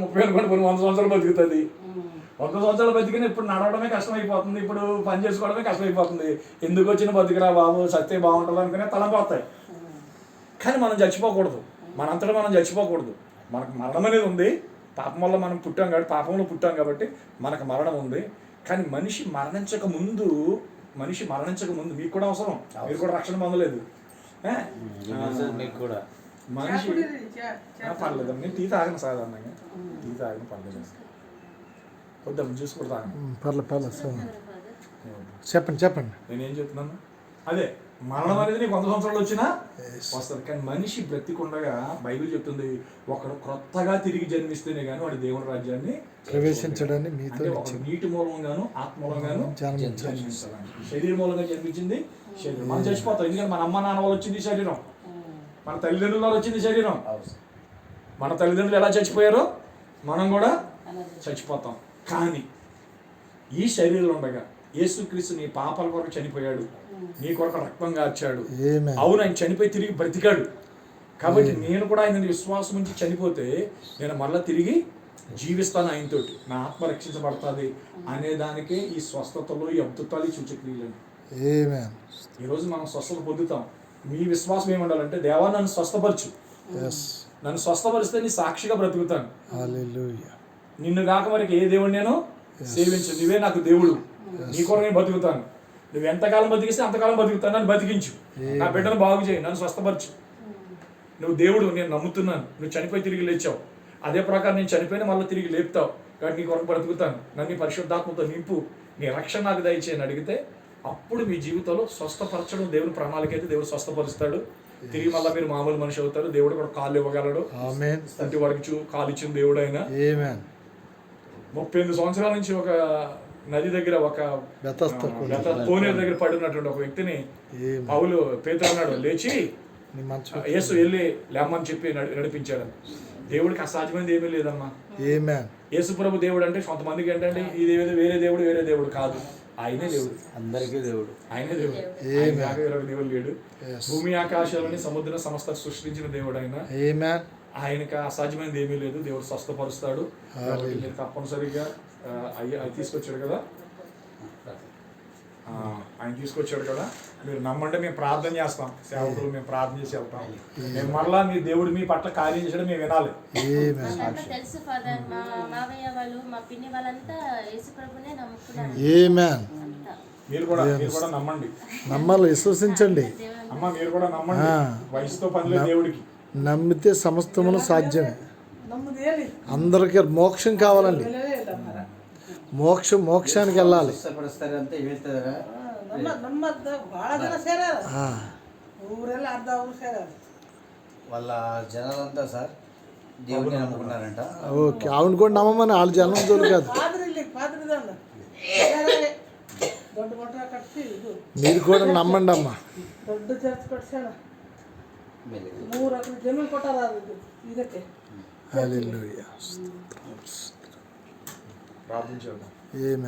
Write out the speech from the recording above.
ముప్పై అనుకోండి కొన్ని వంద సంవత్సరాలు బతుకుతుంది. వంద సంవత్సరాలు బతికిన ఇప్పుడు నడవడమే కష్టమైపోతుంది ఇప్పుడు పని చేసుకోవడమే కష్టమైపోతుంది. ఎందుకు వచ్చిన బతికిరా బాబు సత్తే బాగుంటుంది అనుకునే తలంపోతాయి కానీ మనం చచ్చిపోకూడదు. మనంతటా మనం చచ్చిపోకూడదు. మనకు మరణం అనేది ఉంది. పాపం వల్ల మనం పుట్టాం కాబట్టి పాపంలో పుట్టాం కాబట్టి మనకు మరణం ఉంది. కానీ మనిషి మరణించక ముందు మనిషి మరణించక ముందు మీకు కూడా అవసరం. మీరు కూడా రక్షణ పొందలేదు? మీకు కూడా. మనిషి ఆ, పర్లేదు నేను టీ తాగను సాధారణంగా. టీ తాగను పర్లేదు వద్దాం జ్యూస్ కూడా తాగను. పర్లేదు పర్లేదు సార్. చెప్పండి చెప్పండి. నేనేం చెప్తున్నాను? అదే మరణం అనేది నీకు వంద సంవత్సరాలు వచ్చినా వస్తుంది. కానీ మనిషి బ్రతికుండగా బైబిల్ చెప్తుంది ఒకడు క్రొత్తగా తిరిగి జన్మిస్తేనే కానీ వాడి దేవుని రాజ్యాన్ని ప్రవేశించడాన్ని మీతో నీటి మూలంగాను ఆత్మ మూలంగాను జన్మించాలి. జన్మించాలి. శరీర మూలంగా జన్మించింది శరీరం. మనం చచ్చిపోతాం. ఎందుకంటే మన అమ్మ నాన్న వాళ్ళు వచ్చింది శరీరం. మన తల్లిదండ్రుల వాళ్ళు వచ్చింది శరీరం. మన తల్లిదండ్రులు ఎలా చచ్చిపోయారో మనం కూడా చచ్చిపోతాం. కానీ ఈ శరీరంలో ఉండగా యేసుక్రీస్తు నీ పాపాల కొరకు చనిపోయాడు. నీ కొరకు రక్తం కార్చాడు ఏమే అవును ఆయన చనిపోయి తిరిగి బ్రతికాడు. కాబట్టి నేను కూడా ఆయన విశ్వాసం ఉంచి చనిపోతే నేను మళ్ళీ తిరిగి జీవిస్తాను ఆయనతోటి. నా ఆత్మ రక్షించబడుతుంది అనే దానికే ఈ స్వస్థతలో ఈ అద్భుతాలు ఈ సూచక్రియలు ఈరోజు మనం స్వస్థత పొందుతాం. మీ విశ్వాసం ఏమి ఉండాలంటే దేవా నన్ను స్వస్థపరచు. నన్ను స్వస్థపరిస్తే నీ సాక్షిగా బ్రతుకుతాను. నిన్ను కాక మరికి ఏ దేవుడు నేను సేవించు నువ్వే నాకు దేవుడు. నీ కొరకు బతుకుతాను నువ్వు ఎంతకాలం బతికిస్తే అంతకాలం బతుకుతాను నన్ను బతికించు. నా బిడ్డను బాగు చేయి. నన్ను స్వస్థపరచు. నువ్వు దేవుడు నేను నమ్ముతున్నాను. నువ్వు చనిపోయి తిరిగి లేచావు. అదే ప్రకారం నేను చనిపోయిన మళ్ళీ తిరిగి లేపుతావు. కాబట్టి నీ కొరకు బ్రతుకుతాను. నన్ను పరిశుద్ధాత్మతో నింపు. నీ రక్షణ నాకు దయచేయని అడిగితే అప్పుడు మీ జీవితంలో స్వస్థపరచడం దేవుని ప్రణాళిక అయితే దేవుడు స్వస్థపరుస్తాడు. తిరిగి మళ్ళీ మీరు మామూలు మనిషి అవుతారు. దేవుడు కూడా కాళ్ళు ఇవ్వగలడు. ప్రతి వాడికి చూ కాలు ఇచ్చిన దేవుడు అయినా ముప్పై ఎనిమిది సంవత్సరాల నుంచి ఒక నది దగ్గర ఒక కోనేరు దగ్గర పడి ఉన్నటువంటి ఒక వ్యక్తిని పౌలు పేతురు అన్నాడు లేచి యేసు వెళ్ళి లేమ్మని చెప్పి నడి- నడిపించాడు. దేవుడికి అసాధ్యమైనది ఏమీ లేదమ్మా. యేసు ప్రభు దేవుడు అంటే కొంతమందికి ఏంటంటే ఇది ఏదో వేరే దేవుడు వేరే దేవుడు కాదు. ఆయనే దేవుడు. అందరికీ దేవుడు. ఆయనే దేవుడు. వేరొక దేవుడు లేడు. భూమి ఆకాశాలని సముద్ర సమస్త సృష్టించిన దేవుడు ఆయన ఆయనకి అసాధ్యమైనది ఏమీ లేదు. దేవుడు స్వస్థపరుస్తాడు. తప్పనిసరిగా అయ్యి తీసుకొచ్చాడు కదా? ఆయన తీసుకొచ్చాడు కదా. మీరు నమ్మంటే మేము ప్రార్థన చేస్తాం. సేవకులు మేము ప్రార్థన చేసి వెళ్తాం. మేము మళ్ళా మీ దేవుడు మీ పట్ల కార్యం చేసాడు మేము వినాలి. మీరు కూడా మీరు కూడా నమ్మండి. నమ్మాలి విశ్వసించండి. అమ్మ మీరు కూడా నమ్మండి. వయసుతో పనిలే దేవుడికి. నమ్మితే సమస్తమును సాధ్యమే. అందరికీ మోక్షం కావాలండి. ಬೆಲೆವೇ ಇಲ್ಲ ಮರ మోక్షం మోక్షానికి వెళ్ళాలి ಸ್ವಸ್ಥಪಡಿಸ್ತಾರೆ ಅಂತ ಹೇಳ್ತಿದಾರೆ ನಮ್ಮ ನಮ್ಮ ಭಾಳ ಜನ ಸೇರ್ಯಾರ ఆ, ಊರೆಲ್ಲ ಅರ್ಧ ಊರು ಸೇರ್ಯಾರ వాళ్ళ జనాలంతా సార్ దేవుడిని నమ్ముకున్నారంట ఓకే ఆవిడ కూడా నమ్మమని వాళ్ళ జనం జోలు కాదు ಪಾದ್ರಿ ಇಲ್ಲಿ ಪಾದ್ರಿ ಇದಾನ ದೊಡ್ಡ ಮಠ ಕಟ್ಸಿ ಇದು మీరు కూడా నమ్మండి అమ్మా ದೊಡ್ಡ ಚರ್ಚ್ ಕಟ್ಸ್ಯಾನ ಮೇಲೆ ಮೂರು ಎಕರೆ ಜಮೀನು ಕೊಟ್ಟಾರ e in